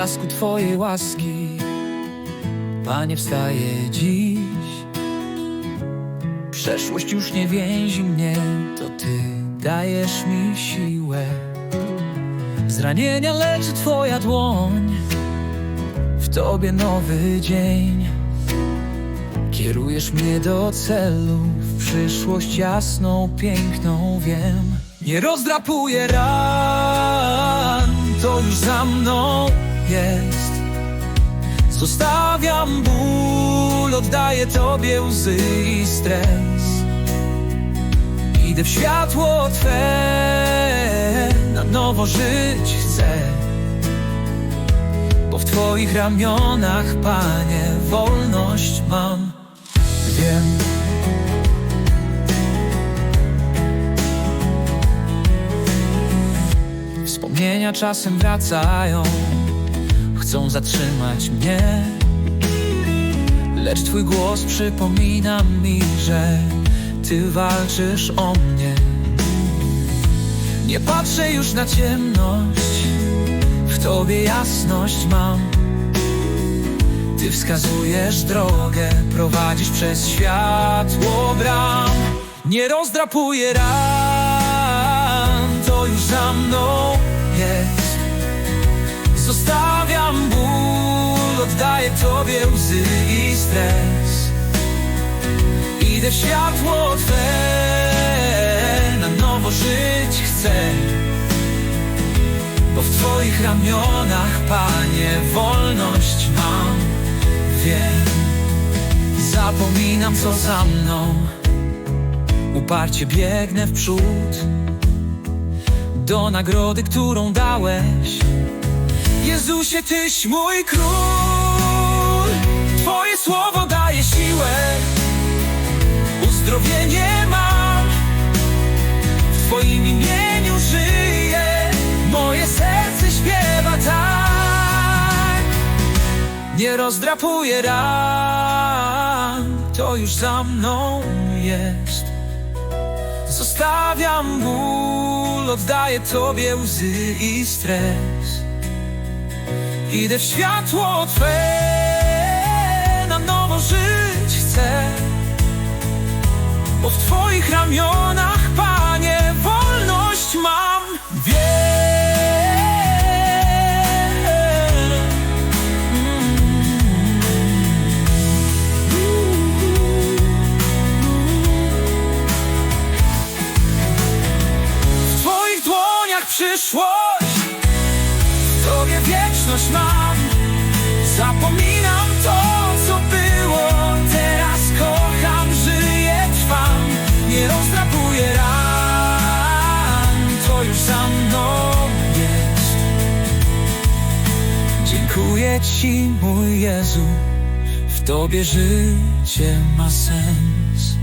blasku Twojej łaski. Panie, wstaję dziś. Przeszłość już nie więzi mnie, to Ty dajesz mi siłę. Zranienia leczy Twoja dłoń, w Tobie nowy dzień. Kierujesz mnie do celu, w przyszłość jasną, piękną wiem. Nie rozdrapuję ran, to już za mną jest. Zostawiam ból, oddaję Tobie łzy i stres. Idę w światło Twe, na nowo żyć chcę. Bo w Twoich ramionach, Panie, wolność mam. Wiem. Wspomnienia czasem wracają, chcą zatrzymać mnie. Lecz Twój głos przypomina mi, że Ty walczysz o mnie. Nie patrzę już na ciemność, w Tobie jasność mam. Ty wskazujesz drogę, prowadzisz przez światło bram. Nie rozdrapuję ran, to już za mną jest. Ból, oddaję Tobie łzy i stres. Idę w światło Twe, na nowo żyć chcę. Bo w Twoich ramionach, Panie, wolność mam. Wiem, zapominam co za mną. Uparcie biegnę w przód do nagrody, którą dałeś. Jezusie, Tyś mój król. Nie rozdrapuję ran, to już za mną jest. Zostawiam ból, oddaję Tobie łzy i stres. Idę w światło Twe, na nowo żyć chcę. Bo w Twoich ramionach, przyszłość, w Tobie wieczność mam. Zapominam to, co było, teraz kocham, żyję, trwam. Nie rozdrapuję ran, to już za mną jest. Dziękuję Ci, mój Jezu, w Tobie życie ma sens.